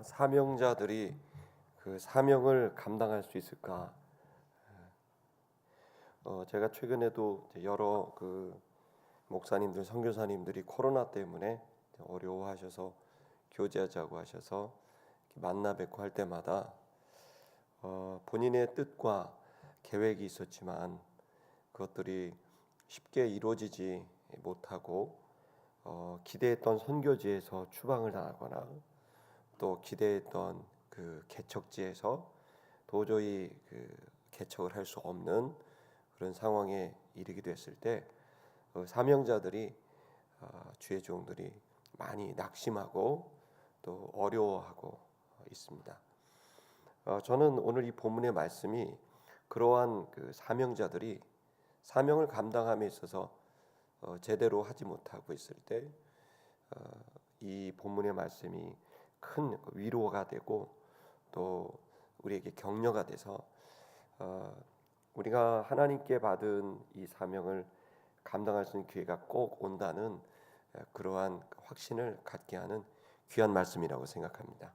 어, 사명자들이 그 사명을 감당할 수 있을까? 어, 제가 최근에도 여러 그 목사님들, 선교사님들이 코로나 때문에 어려워하셔서 교제하자고 하셔서 만나 뵙고 할 때마다 어, 본인의 뜻과 계획이 있었지만 그것들이 쉽게 이루어지지 못하고 어, 기대했던 선교지에서 추방을 당하거나 또 기대했던 그 개척지에서 도저히 그 개척을 할 수 없는 그런 상황에 이르게 됐을 때 어, 사명자들이 어, 주의 종들이 많이 낙심하고 또 어려워하고 있습니다. 어, 저는 오늘 이 본문의 말씀이 그러한 그 사명자들이 사명을 감당함에 있어서 어, 제대로 하지 못하고 있을 때 이 본문의 말씀이 큰 위로가 되고 또 우리에게 격려가 돼서 어, 우리가 하나님께 받은 이 사명을 감당할 수 있는 기회가 꼭 온다는 어, 그러한 확신을 갖게 하는 귀한 말씀이라고 생각합니다.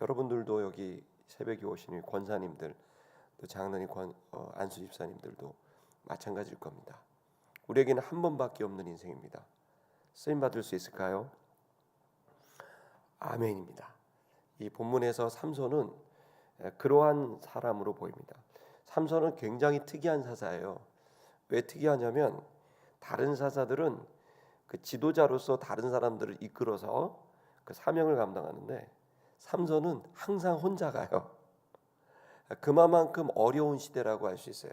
여러분들도 여기 새벽에 오신 이 권사님들 또 장로님 권 어, 안수 집사님들도 마찬가지일 겁니다. 우리에게는 한 번밖에 없는 인생입니다. 쓰임 받을 수 있을까요? 아멘입니다. 이 본문에서 삼손은 그러한 사람으로 보입니다. 삼손은 굉장히 특이한 사사예요. 왜 특이하냐면 다른 사사들은 그 지도자로서 다른 사람들을 이끌어서 그 사명을 감당하는데 삼손은 항상 혼자 가요. 그만큼 어려운 시대라고 할 수 있어요.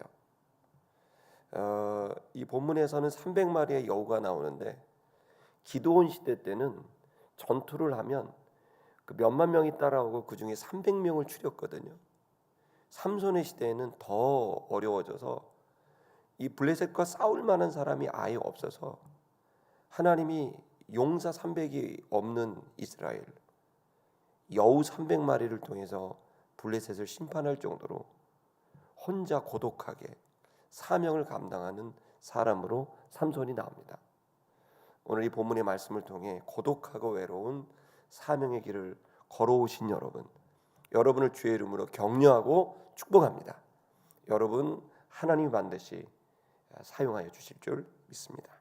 어, 이 본문에서는 300마리의 여우가 나오는데 기도원 시대 때는 전투를 하면 그 몇만 명이 따라오고 그 중에 300명을 추렸거든요. 삼손의 시대에는 더 어려워져서 이 블레셋과 싸울 만한 사람이 아예 없어서 하나님이 용사 300이 없는 이스라엘 여우 300마리를 통해서 블레셋을 심판할 정도로 혼자 고독하게 사명을 감당하는 사람으로 삼손이 나옵니다. 오늘 이 본문의 말씀을 통해 고독하고 외로운 사명의 길을 걸어오신 여러분, 여러분을 주의 이름으로 격려하고 축복합니다. 여러분 하나님 반드시 사용하여 주실 줄 믿습니다.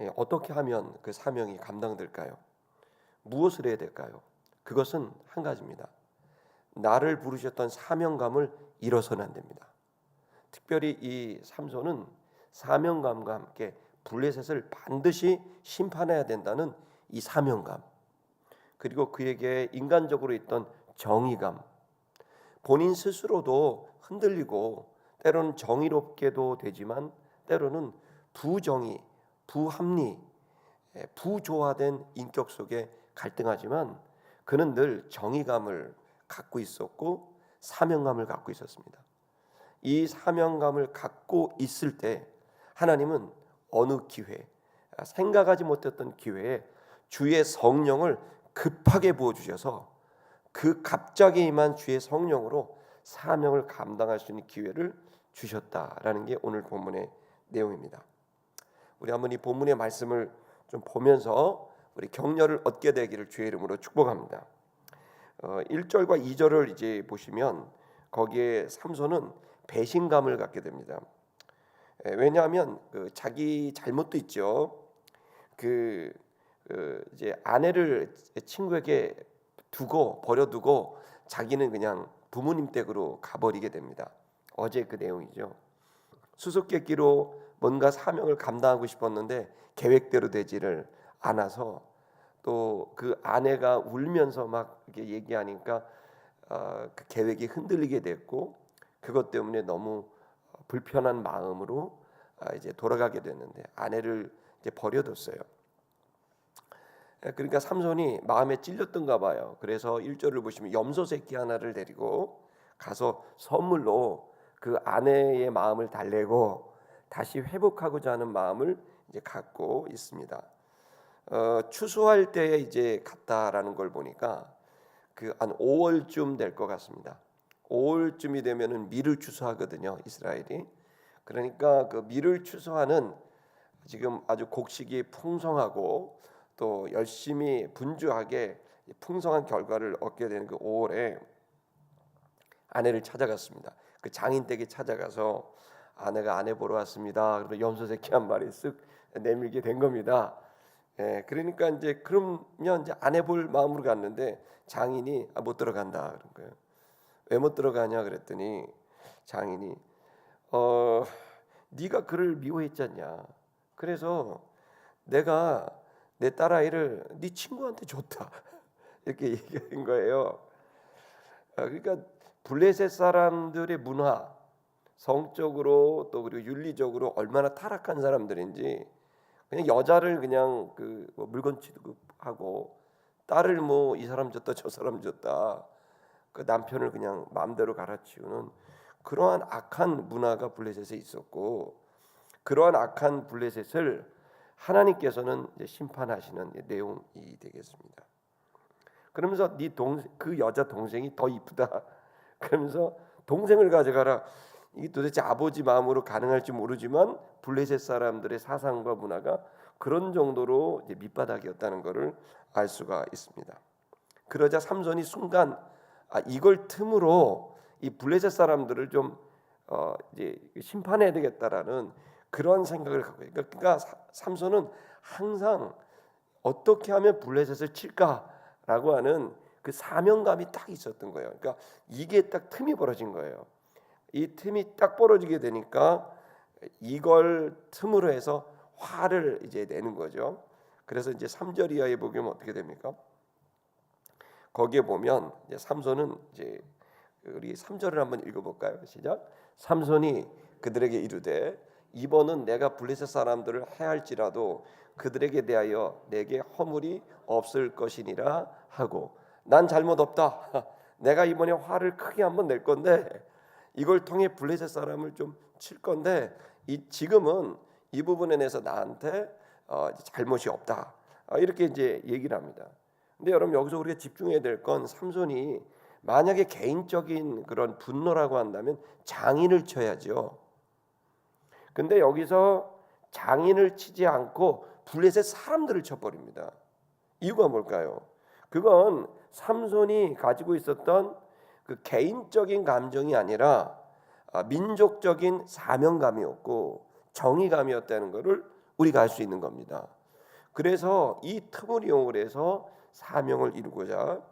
예, 어떻게 하면 그 사명이 감당될까요? 무엇을 해야 될까요? 그것은 한 가지입니다. 나를 부르셨던 사명감을 잃어서는 안 됩니다. 특별히 이 삼손은 사명감과 함께 블레셋을 반드시 심판해야 된다는 이 사명감 그리고 그에게 인간적으로 있던 정의감 본인 스스로도 흔들리고 때로는 정의롭게도 되지만 때로는 부정의, 부합리, 부조화된 인격 속에 갈등하지만 그는 늘 정의감을 갖고 있었고 사명감을 갖고 있었습니다. 이 사명감을 갖고 있을 때 하나님은 어느 기회, 생각하지 못했던 기회에 주의 성령을 급하게 부어 주셔서 그 갑자기 임한 주의 성령으로 사명을 감당할 수 있는 기회를 주셨다라는 게 오늘 본문의 내용입니다. 우리 한번 이 본문의 말씀을 좀 보면서 우리 격려를 얻게 되기를 주의 이름으로 축복합니다. 어, 1절과 2절을 이제 보시면 거기에 삼손은 배신감을 갖게 됩니다. 왜냐하면 그 자기 잘못도 있죠. 그, 그 이제 아내를 친구에게 두고 버려두고 자기는 그냥 부모님 댁으로 가버리게 됩니다. 어제 그 내용이죠. 수수께끼로 뭔가 사명을 감당하고 싶었는데 계획대로 되지를 않아서 또 그 아내가 울면서 막 이렇게 얘기하니까 어, 그 계획이 흔들리게 됐고 그것 때문에 너무 불편한 마음으로 아, 이제 돌아가게 됐는데 아내를 이제 버려뒀어요. 그러니까 삼손이 마음에 찔렸던가 봐요. 그래서 1절을 보시면 염소 새끼 하나를 데리고 가서 선물로 그 아내의 마음을 달래고 다시 회복하고자 하는 마음을 이제 갖고 있습니다. 어, 추수할 때에 이제 갔다라는 걸 보니까 그 한 5월쯤 될 것 같습니다. 5월쯤이 되면은 밀을 추수하거든요, 이스라엘이. 그러니까 그 밀을 추수하는 지금 아주 곡식이 풍성하고 또 열심히 분주하게 풍성한 결과를 얻게 되는 그 5월에 아내를 찾아갔습니다. 그 장인 댁에 찾아가서 아내가 아내 보러 왔습니다. 그러면 염소 새끼 한 마리 쓱 내밀게 된 겁니다. 예, 그러니까 이제 그러면 이제 아내 볼 마음으로 갔는데 장인이 아, 못 들어간다 그런 거예요. 왜 못 들어가냐 그랬더니 장인이 어 네가 그를 미워했잖냐. 그래서 내가 내 딸아이를 네 친구한테 줬다 이렇게 얘기한 거예요. 아, 그러니까 블레셋 사람들의 문화, 성적으로 또 그리고 윤리적으로 얼마나 타락한 사람들인지 그냥 여자를 그냥 그뭐 물건 취급하고 딸을 뭐 이 사람 줬다 저 사람 줬다 그 남편을 그냥 마음대로 갈아치우는 그러한 악한 문화가 블레셋에 있었고 그러한 악한 블레셋을 하나님께서는 심판하시는 내용이 되겠습니다. 그러면서 네동그 여자 동생이 더 이쁘다. 그러면서 동생을 가져가라. 이게 도대체 아버지 마음으로 가능할지 모르지만 블레셋 사람들의 사상과 문화가 그런 정도로 밑바닥이었다는 것을 알 수가 있습니다. 그러자 삼손이 순간 아, 이걸 틈으로 이 블레셋 사람들을 좀 어, 이제 심판해야 되겠다라는 그런 생각을 갖고 있어요. 그러니까 사- 삼손은 항상 어떻게 하면 블레셋을 칠까라고 하는 그 사명감이 딱 있었던 거예요. 그러니까 이게 딱 틈이 벌어진 거예요. 이 틈이 딱 벌어지게 되니까 이걸 틈으로 해서 화를 이제 내는 거죠. 그래서 이제 3절 이하에 보면 어떻게 됩니까? 거기에 보면 이제 삼손은 이제 우리 3절을 한번 읽어 볼까요? 시작. 삼손이 그들에게 이르되 이번은 내가 블레셋 사람들을 해할지라도 그들에게 대하여 내게 허물이 없을 것이니라 하고 난 잘못 없다. 내가 이번에 화를 크게 한번 낼 건데 이걸 통해 블레셋 사람을 좀 칠 건데 이 지금은 이 부분에 대해서 나한테 어, 잘못이 없다. 어, 이렇게 이제 얘기를 합니다. 근데 여러분 여기서 우리가 집중해야 될 건 삼손이 만약에 개인적인 그런 분노라고 한다면 장인을 쳐야죠. 근데 여기서 장인을 치지 않고 블레셋 사람들을 쳐버립니다. 이유가 뭘까요? 그건 삼손이 가지고 있었던 그 개인적인 감정이 아니라 아, 민족적인 사명감이었고 정의감이었다는 것을 우리가 알 수 있는 겁니다. 그래서 이 틈을 이용을 해서 사명을 이루고자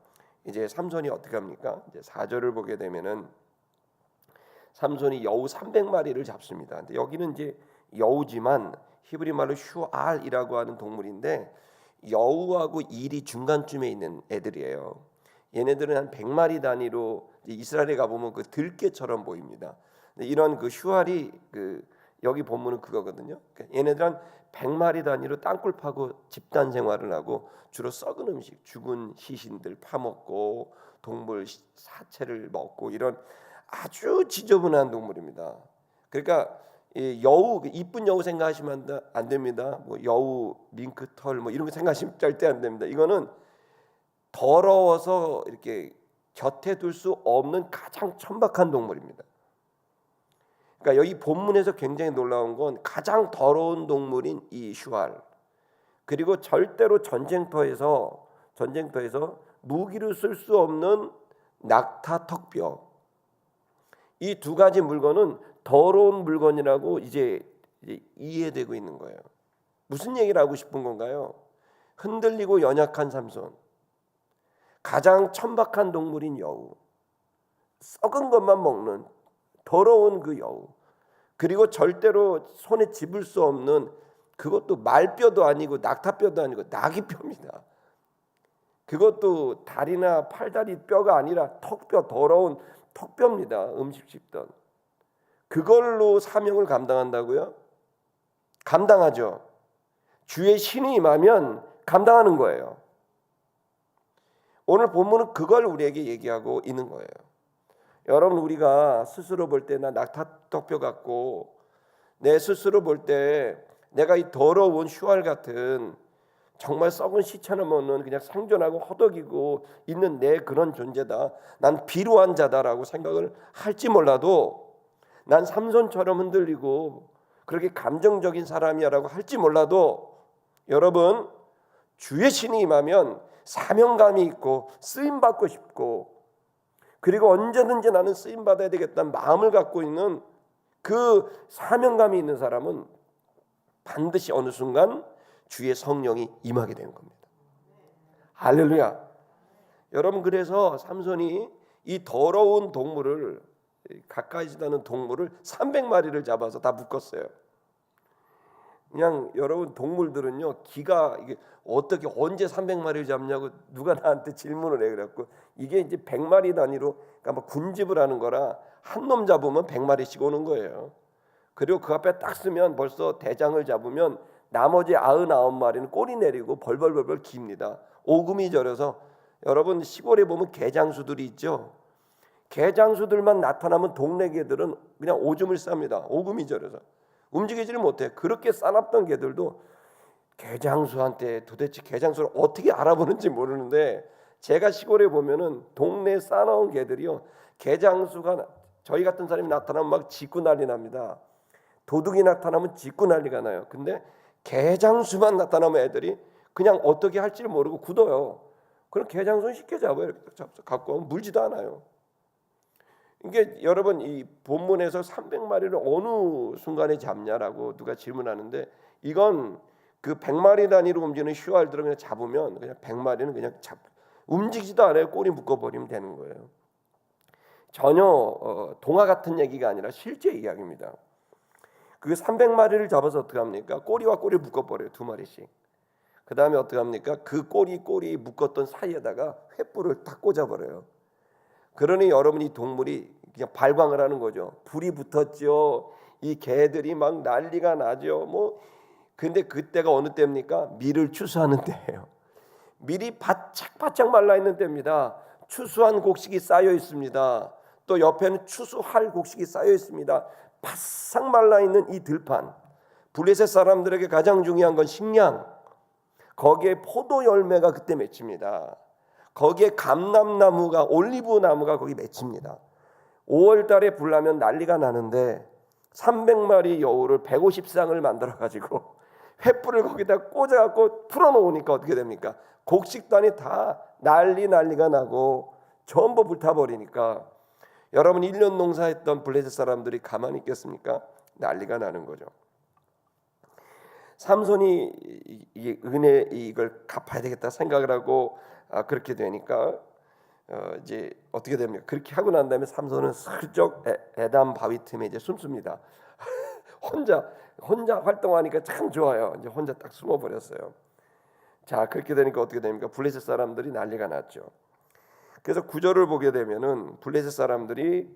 이제 삼손이 어떻게 합니까? 이제 4절을 보게 되면은 삼손이 여우 300마리를 잡습니다. 근데 여기는 이제 여우지만 히브리 말로 슈알이라고 하는 동물인데 여우하고 일이 중간쯤에 있는 애들이에요. 얘네들은 한 100마리 단위로 이스라엘에 가 보면 그 들깨처럼 보입니다. 이런 그 슈알이 그 여기 본문은 그거거든요. 그러니까 얘네들 한 100마리 단위로 땅굴 파고 집단 생활을 하고 주로 썩은 음식, 죽은 시신들 파먹고 동물 시- 사체를 먹고 이런 아주 지저분한 동물입니다. 그러니까 이 여우 그 이쁜 여우 생각하시면 안, 됩니다. 뭐 여우 밍크털 뭐 이런 거 생각하시면 절대 안 됩니다. 이거는 더러워서 이렇게 곁에 둘 수 없는 가장 천박한 동물입니다. 그러니까 여기 본문에서 굉장히 놀라운 건 가장 더러운 동물인 이 슈알 그리고 절대로 전쟁터에서 전쟁터에서 무기로 쓸수 없는 낙타 턱뼈 이 두 가지 물건은 더러운 물건이라고 이제, 이제 이해되고 있는 거예요. 무슨 얘기를 하고 싶은 건가요? 흔들리고 연약한 삼손, 가장 천박한 동물인 여우, 썩은 것만 먹는 더러운 그 여우, 그리고 절대로 손에 집을 수 없는 그것도 말뼈도 아니고 낙타뼈도 아니고 나귀뼈입니다. 그것도 다리나 팔다리 뼈가 아니라 턱뼈 더러운 턱뼈입니다. 음식 씹던 그걸로 사명을 감당한다고요? 감당하죠. 주의 신이 임하면 감당하는 거예요. 오늘 본문은 그걸 우리에게 얘기하고 있는 거예요. 여러분 우리가 스스로 볼 때나 낙타턱뼈 같고 내 스스로 볼 때 내가 이 더러운 슈알 같은 정말 썩은 시체나 먹는 그냥 생존하고 허덕이고 있는 내 그런 존재다. 난 비루한 자다라고 생각을 할지 몰라도 난 삼손처럼 흔들리고 그렇게 감정적인 사람이야라고 할지 몰라도 여러분 주의 신이 임하면 사명감이 있고 쓰임 받고 싶고 그리고 언제든지 나는 쓰임 받아야 되겠다는 마음을 갖고 있는 그 사명감이 있는 사람은 반드시 어느 순간 주의 성령이 임하게 되는 겁니다. 할렐루야. 여러분 그래서 삼손이 이 더러운 동물을 가까이 지나는 동물을 300마리를 잡아서 다 묶었어요. 그냥 여러분 동물들은요 기가 이게 어떻게 언제 300마리를 잡냐고 누가 나한테 질문을 해 그랬고 이게 이제 100마리 단위로 그러니까 뭐 군집을 하는 거라 한 놈 잡으면 100마리씩 오는 거예요. 그리고 그 앞에 딱 쓰면 벌써 대장을 잡으면 나머지 99마리는 꼬리 내리고 벌벌벌벌 깁니다. 오금이 저려서 여러분 시골에 보면 개장수들이 있죠. 개장수들만 나타나면 동네 개들은 그냥 오줌을 쌉니다. 오금이 저려서 움직이지를 못해. 그렇게 싸납던 개들도 개장수한테 도대체 개장수를 어떻게 알아보는지 모르는데 제가 시골에 보면은 동네 싸나온 개들이요. 개장수가 저희 같은 사람이 나타나면 막 짖고 난리 납니다. 도둑이 나타나면 짖고 난리가 나요. 근데 개장수만 나타나면 애들이 그냥 어떻게 할지를 모르고 굳어요. 그럼 개장수는 쉽게 잡아요. 이렇게 갖고 물지도 않아요. 이게 여러분 이 본문에서 300마리를 어느 순간에 잡냐라고 누가 질문하는데 이건 그 100마리 단위로 움직이는 슈알들을 그냥 잡으면 그냥 100마리는 그냥 잡 움직이지도 않아요. 꼬리 묶어 버리면 되는 거예요. 전혀 어, 동화 같은 얘기가 아니라 실제 이야기입니다. 그 300마리를 잡아서 어떻게 합니까? 꼬리와 꼬리 묶어 버려요. 두 마리씩. 그 다음에 어떻게 합니까? 그 꼬리 꼬리 묶었던 사이에다가 횃불을 탁 꽂아 버려요. 그러니 여러분 이 동물이 그냥 발광을 하는 거죠. 불이 붙었죠. 이 개들이 막 난리가 나죠. 뭐 근데 그때가 어느 때입니까? 밀을 추수하는 때예요. 밀이 바짝바짝 말라 있는 때입니다. 추수한 곡식이 쌓여 있습니다. 또 옆에는 추수할 곡식이 쌓여 있습니다. 바싹 말라 있는 이 들판. 블레셋 사람들에게 가장 중요한 건 식량. 거기에 포도 열매가 그때 맺힙니다. 거기에 감람나무가 올리브 나무가 거기 맺힙니다. 5월 달에 불나면 난리가 나는데 300마리 여우를 150쌍을 만들어 가지고 횃불을 거기다 꽂아 갖고 풀어 놓으니까 어떻게 됩니까? 곡식단이 다 난리 난리가 나고 전부 불타 버리니까 여러분 1년 농사했던 블레셋 사람들이 가만히 있겠습니까? 난리가 나는 거죠. 삼손이 이- 이 은혜 이걸 갚아야 되겠다 생각을 하고 아, 그렇게 되니까 어, 이제 어떻게 됩니까? 그렇게 하고 난 다음에 삼손은 슬쩍 에- 에담 바위 틈에 이제 숨습니다. 혼자 혼자 활동하니까 참 좋아요. 이제 혼자 딱 숨어 버렸어요. 자 그렇게 되니까 어떻게 됩니까? 블레셋 사람들이 난리가 났죠. 그래서 구절을 보게 되면은 블레셋 사람들이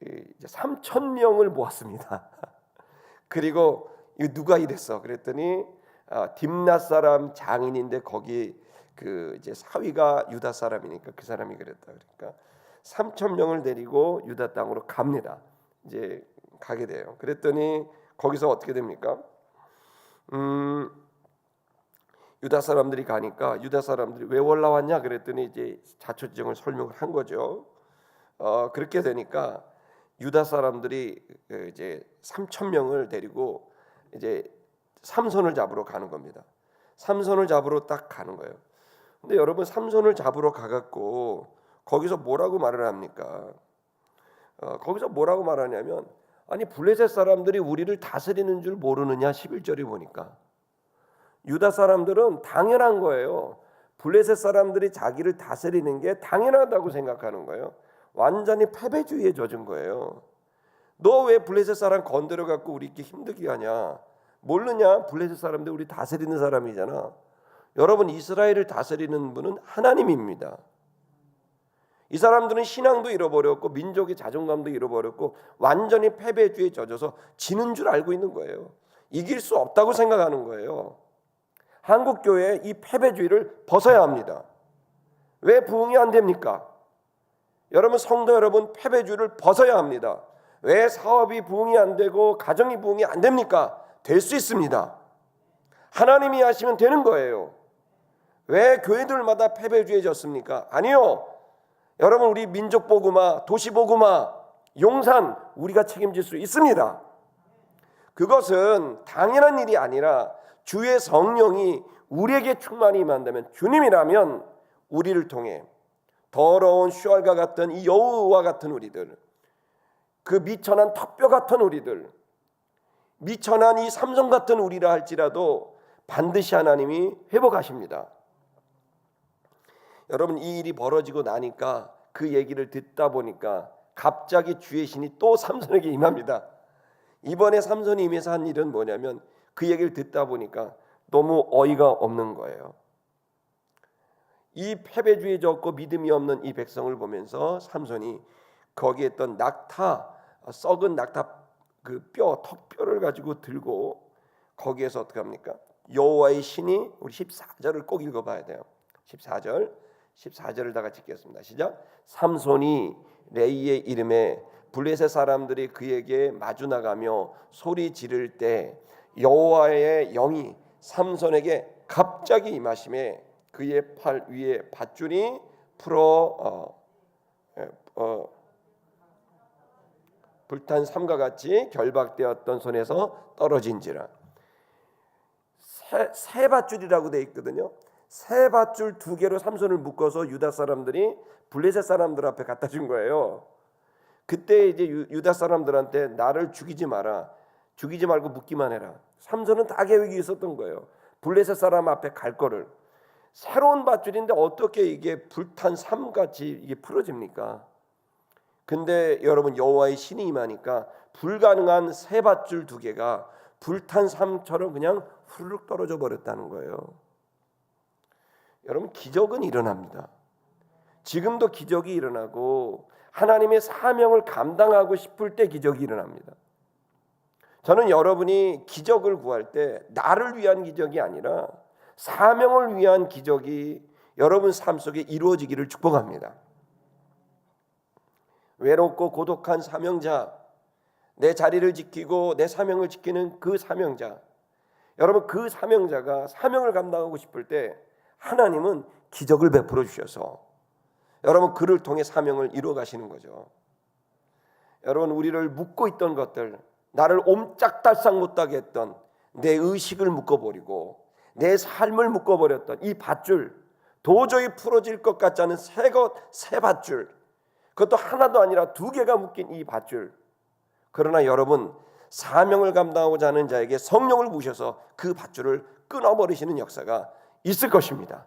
이- 이제 3천 명을 모았습니다. 그리고 이거 누가 이랬어? 그랬더니 아, 딥낫 사람 장인인데 거기 그 이제 사위가 유다 사람이니까 그 사람이 그랬다. 그러니까 3천 명을 데리고 유다 땅으로 갑니다. 이제 가게 돼요. 그랬더니 거기서 어떻게 됩니까? 음, 유다 사람들이 가니까 유다 사람들이 왜 올라왔냐 그랬더니 이제 자초지정을 설명을 한 거죠. 어, 그렇게 되니까 유다 사람들이 그 이제 3천 명을 데리고 이제 삼손을 잡으러 가는 겁니다. 삼손을 잡으러 딱 가는 거예요. 근데 여러분 삼손을 잡으러 가갖고 거기서 뭐라고 말을 합니까? 어, 거기서 뭐라고 말하냐면 아니 블레셋 사람들이 우리를 다스리는 줄 모르느냐 11절이 보니까 유다 사람들은 당연한 거예요. 블레셋 사람들이 자기를 다스리는 게 당연하다고 생각하는 거예요. 완전히 패배주의에 젖은 거예요. 너 왜 블레셋 사람 건드려 갖고 우리 이렇게 힘들게 하냐? 모르냐? 블레셋 사람들 우리 다스리는 사람이잖아. 여러분 이스라엘을 다스리는 분은 하나님입니다. 이 사람들은 신앙도 잃어버렸고 민족의 자존감도 잃어버렸고 완전히 패배주의에 젖어서 지는 줄 알고 있는 거예요. 이길 수 없다고 생각하는 거예요. 한국 교회 이 패배주의를 벗어야 합니다. 왜 부흥이 안 됩니까? 여러분 성도 여러분 패배주의를 벗어야 합니다. 왜 사업이 부흥이 안 되고 가정이 부흥이 안 됩니까? 될 수 있습니다. 하나님이 하시면 되는 거예요. 왜 교회들마다 패배주의졌습니까? 아니요. 여러분 우리 민족 복음화, 도시 복음화, 용산 우리가 책임질 수 있습니다. 그것은 당연한 일이 아니라 주의 성령이 우리에게 충만히 임한다면 주님이라면 우리를 통해 더러운 슈알과 같은 이 여우와 같은 우리들 그 미천한 턱뼈 같은 우리들 미천한 이 삼성 같은 우리라 할지라도 반드시 하나님이 회복하십니다. 여러분 이 일이 벌어지고 나니까 그 얘기를 듣다 보니까 갑자기 주의 신이 또 삼손에게 임합니다. 이번에 삼손이 임해서 한 일은 뭐냐면 그 얘기를 듣다 보니까 너무 어이가 없는 거예요. 이 패배주의 적고 믿음이 없는 이 백성을 보면서 삼손이 거기에 있던 낙타 썩은 낙타 그 뼈 턱뼈를 가지고 들고 거기에서 어떻게 합니까? 여호와의 신이 우리 14절을 꼭 읽어 봐야 돼요. 14절 14절을 다 같이 읽겠습니다. 시작. 삼손이 레이의 이름에 블레셋 사람들이 그에게 마주 나가며 소리 지를 때 여호와의 영이 삼손에게 갑자기 임하심에 그의 팔 위에 밧줄이 풀어 어, 예, 어, 불탄 삼과 같이 결박되었던 손에서 떨어진지라 새, 새 밧줄이라고 돼 있거든요. 새 밧줄 두 개로 삼손을 묶어서 유다 사람들이 블레셋 사람들 앞에 갖다 준 거예요. 그때 이제 유, 유다 사람들한테 나를 죽이지 마라. 죽이지 말고 묶기만 해라. 삼손은 다 계획이 있었던 거예요. 블레셋 사람 앞에 갈 거를 새로운 밧줄인데 어떻게 이게 불탄 삼같이 이게 풀어집니까? 근데 여러분 여호와의 신이 임하니까 불가능한 새 밧줄 두 개가 불탄 삼처럼 그냥 후루룩 떨어져 버렸다는 거예요. 여러분 기적은 일어납니다. 지금도 기적이 일어나고 하나님의 사명을 감당하고 싶을 때 기적이 일어납니다. 저는 여러분이 기적을 구할 때 나를 위한 기적이 아니라 사명을 위한 기적이 여러분 삶 속에 이루어지기를 축복합니다. 외롭고 고독한 사명자, 내 자리를 지키고 내 사명을 지키는 그 사명자, 여러분 그 사명자가 사명을 감당하고 싶을 때 하나님은 기적을 베풀어 주셔서 여러분 그를 통해 사명을 이루어 가시는 거죠. 여러분 우리를 묶고 있던 것들, 나를 옴짝달싹 못하게 했던 내 의식을 묶어버리고 내 삶을 묶어버렸던 이 밧줄 도저히 풀어질 것 같지 않은 새것 새 밧줄 그것도 하나도 아니라 두 개가 묶인 이 밧줄 그러나 여러분 사명을 감당하고자 하는 자에게 성령을 부셔서 그 밧줄을 끊어버리시는 역사가 있을 것입니다.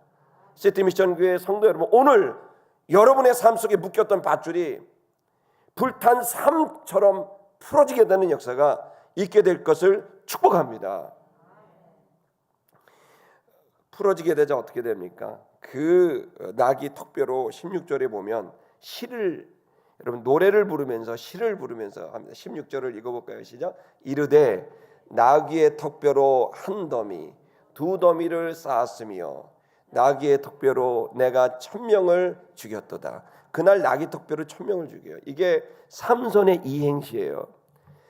시티 미션 교회 성도 여러분 오늘 여러분의 삶 속에 묶였던 밧줄이 불탄 삶처럼 풀어지게 되는 역사가 있게 될 것을 축복합니다. 풀어지게 되자 어떻게 됩니까? 그 낙이 턱뼈로 16절에 보면 시를 여러분 노래를 부르면서 시를 부르면서 합니다. 16절을 읽어볼까요? 시작. 이르되 나귀의 턱뼈로 한 더미 두 더미를 쌓았으며 나귀의 턱뼈로 내가 천명을 죽였도다. 그날 나귀 턱뼈로 천명을 죽여요. 이게 삼손의 이행시예요.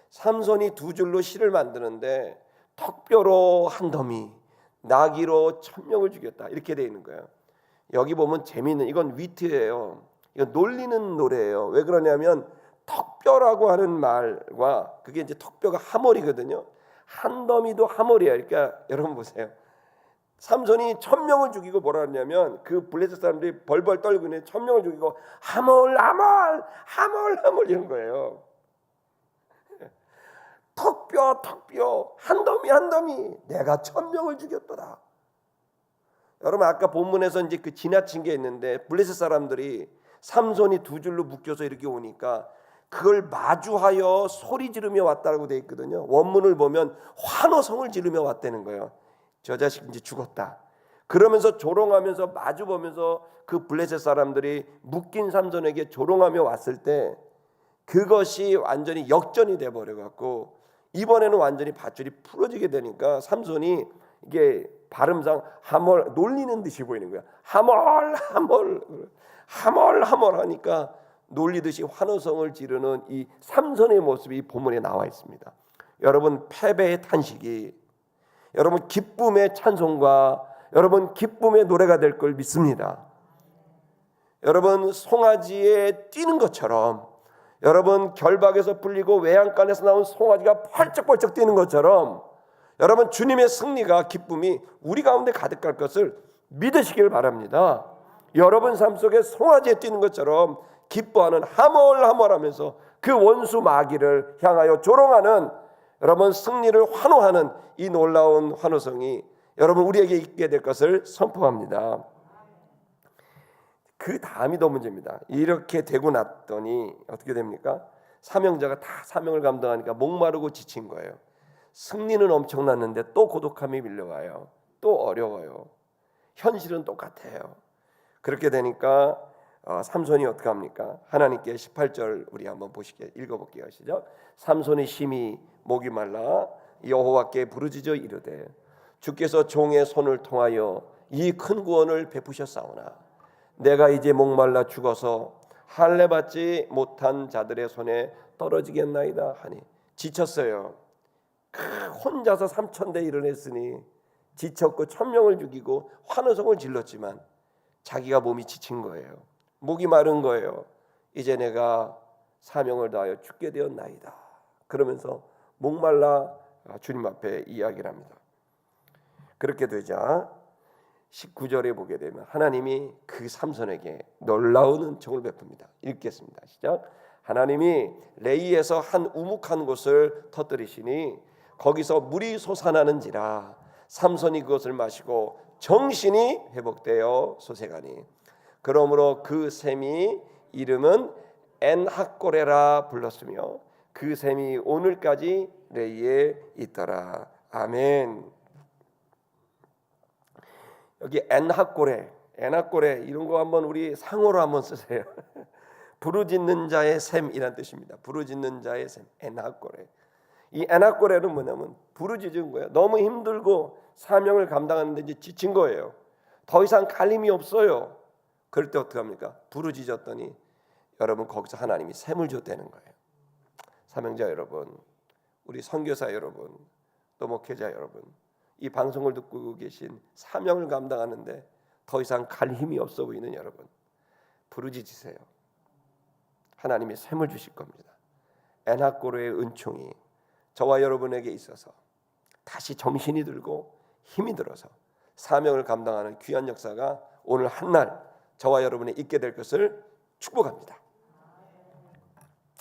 삼손이 두 줄로 시를 만드는데 턱뼈로 한 더미 나귀로 천명을 죽였다 이렇게 돼 있는 거예요. 여기 보면 재미있는 이건 위트예요. 이거 놀리는 노래예요. 왜 그러냐면 턱뼈라고 하는 말과 그게 이제 턱뼈가 하몰이거든요. 한 더미도 하몰이야. 그러니까 여러분 보세요. 삼손이 천 명을 죽이고 뭐라 했냐면 그 블레셋 사람들이 벌벌 떨고 있는 천 명을 죽이고 하몰 하몰 하몰 하몰 이런 거예요. 턱뼈 턱뼈 한 더미 한 더미 내가 천 명을 죽였더라. 여러분 아까 본문에서 이제 그 지나친 게 있는데 블레셋 사람들이 삼손이 두 줄로 묶여서 이렇게 오니까 그걸 마주하여 소리 지르며 왔다고 돼 있거든요. 원문을 보면 환호성을 지르며 왔다는 거예요. 저 자식 이제 죽었다. 그러면서 조롱하면서 마주 보면서 그 블레셋 사람들이 묶인 삼손에게 조롱하며 왔을 때 그것이 완전히 역전이 돼 버려 갖고 이번에는 완전히 밧줄이 풀어지게 되니까 삼손이 이게 발음상 하몰 놀리는 듯이 보이는 거야. 하몰 하몰 하몰 하몰 하니까 놀리듯이 환호성을 지르는 이 삼손의 모습이 본문에 나와 있습니다. 여러분 패배의 탄식이 여러분 기쁨의 찬송과 여러분 기쁨의 노래가 될 걸 믿습니다. 여러분 송아지에 뛰는 것처럼 여러분 결박에서 풀리고 외양간에서 나온 송아지가 펄쩍펄쩍 뛰는 것처럼 여러분 주님의 승리가 기쁨이 우리 가운데 가득할 것을 믿으시길 바랍니다. 여러분 삶 속에 송아지에 뛰는 것처럼 기뻐하는 하멀하멀하면서 그 원수 마귀를 향하여 조롱하는 여러분 승리를 환호하는 이 놀라운 환호성이 여러분 우리에게 있게 될 것을 선포합니다. 그 다음이 더 문제입니다. 이렇게 되고 났더니 어떻게 됩니까? 사명자가 다 사명을 감당하니까 목마르고 지친 거예요. 승리는 엄청났는데 또 고독함이 밀려와요. 또 어려워요. 현실은 똑같아요. 그렇게 되니까 어, 삼손이 어떻게 합니까? 하나님께 18절 우리 한번 보시게 읽어볼게요. 시작. 삼손이 심히 목이 말라 여호와께 부르짖어 이르되 주께서 종의 손을 통하여 이 큰 구원을 베푸셨사오나 내가 이제 목말라 죽어서 할례 받지 못한 자들의 손에 떨어지겠나이다 하니 지쳤어요. 크, 혼자서 삼천 대 일을 했으니 지쳤고 천명을 죽이고 환호성을 질렀지만 자기가 몸이 지친 거예요. 목이 마른 거예요. 이제 내가 사명을 다하여 죽게 되었나이다. 그러면서 목말라 주님 앞에 이야기를 합니다. 그렇게 되자 19절에 보게 되면 하나님이 그 삼손에게 놀라운 은총을 베풉니다. 읽겠습니다. 시작. 하나님이 레이에서 한 우묵한 곳을 터뜨리시니 거기서 물이 솟아나는지라 삼손이 그것을 마시고 정신이 회복되어 소생하니 그러므로 그 샘이 이름은 엔학고레라 불렀으며 그 샘이 오늘까지 레이에 있더라. 아멘. 여기 엔학고레, 엔학고레 이런 거 한번 우리 상호로 한번 쓰세요. 부르짖는 자의 샘이란 뜻입니다. 부르짖는 자의 샘, 엔학고레. 이 엔학고레는 뭐냐면 부르짖은 거예요. 너무 힘들고 사명을 감당하는데 이제 지친 거예요. 더 이상 갈림이 없어요. 그럴 때 어떻게 합니까? 부르짖었더니 여러분 거기서 하나님이 샘을 줬다는 거예요. 사명자 여러분, 우리 선교사 여러분, 또 목회자 여러분, 이 방송을 듣고 계신 사명을 감당하는데 더 이상 갈 힘이 없어 보이는 여러분, 부르짖으세요. 하나님이 샘을 주실 겁니다. 에나꼬르의 은총이 저와 여러분에게 있어서 다시 정신이 들고 힘이 들어서 사명을 감당하는 귀한 역사가 오늘 한 날 저와 여러분에 있게 될 것을 축복합니다.